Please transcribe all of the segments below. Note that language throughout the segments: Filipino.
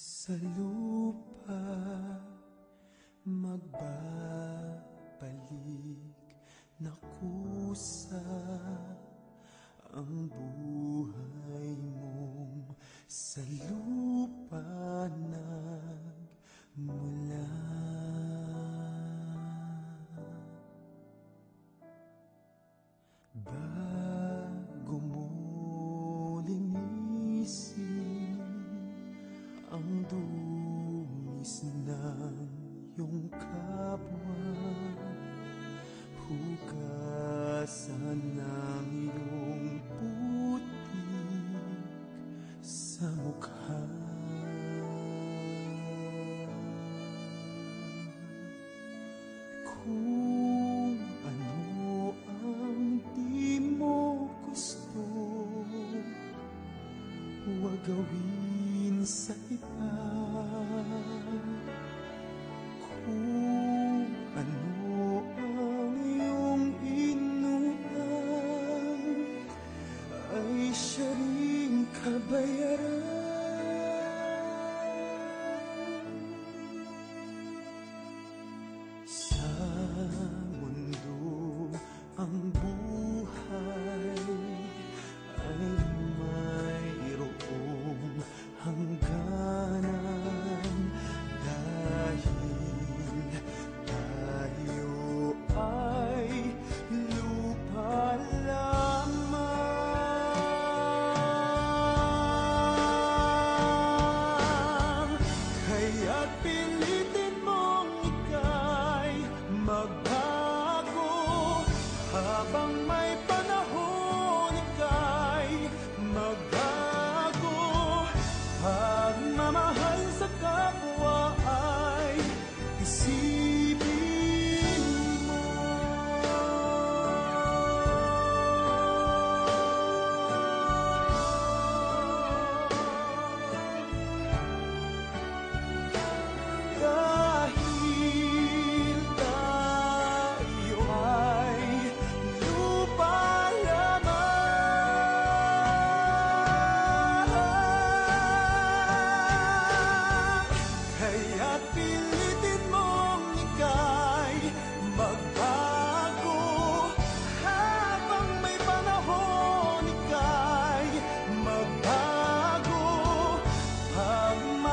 Sa lupa magbabalik na kusa ang buhay mong sa criança.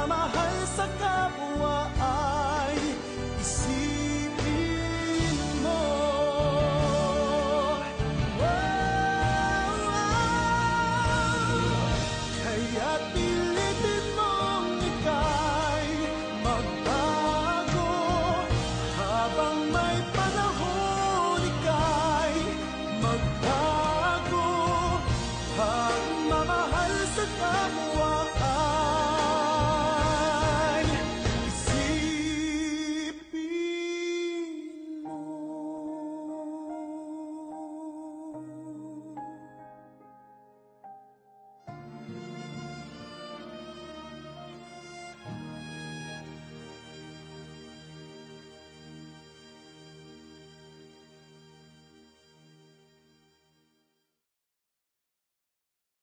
pagmamahal sa kapwa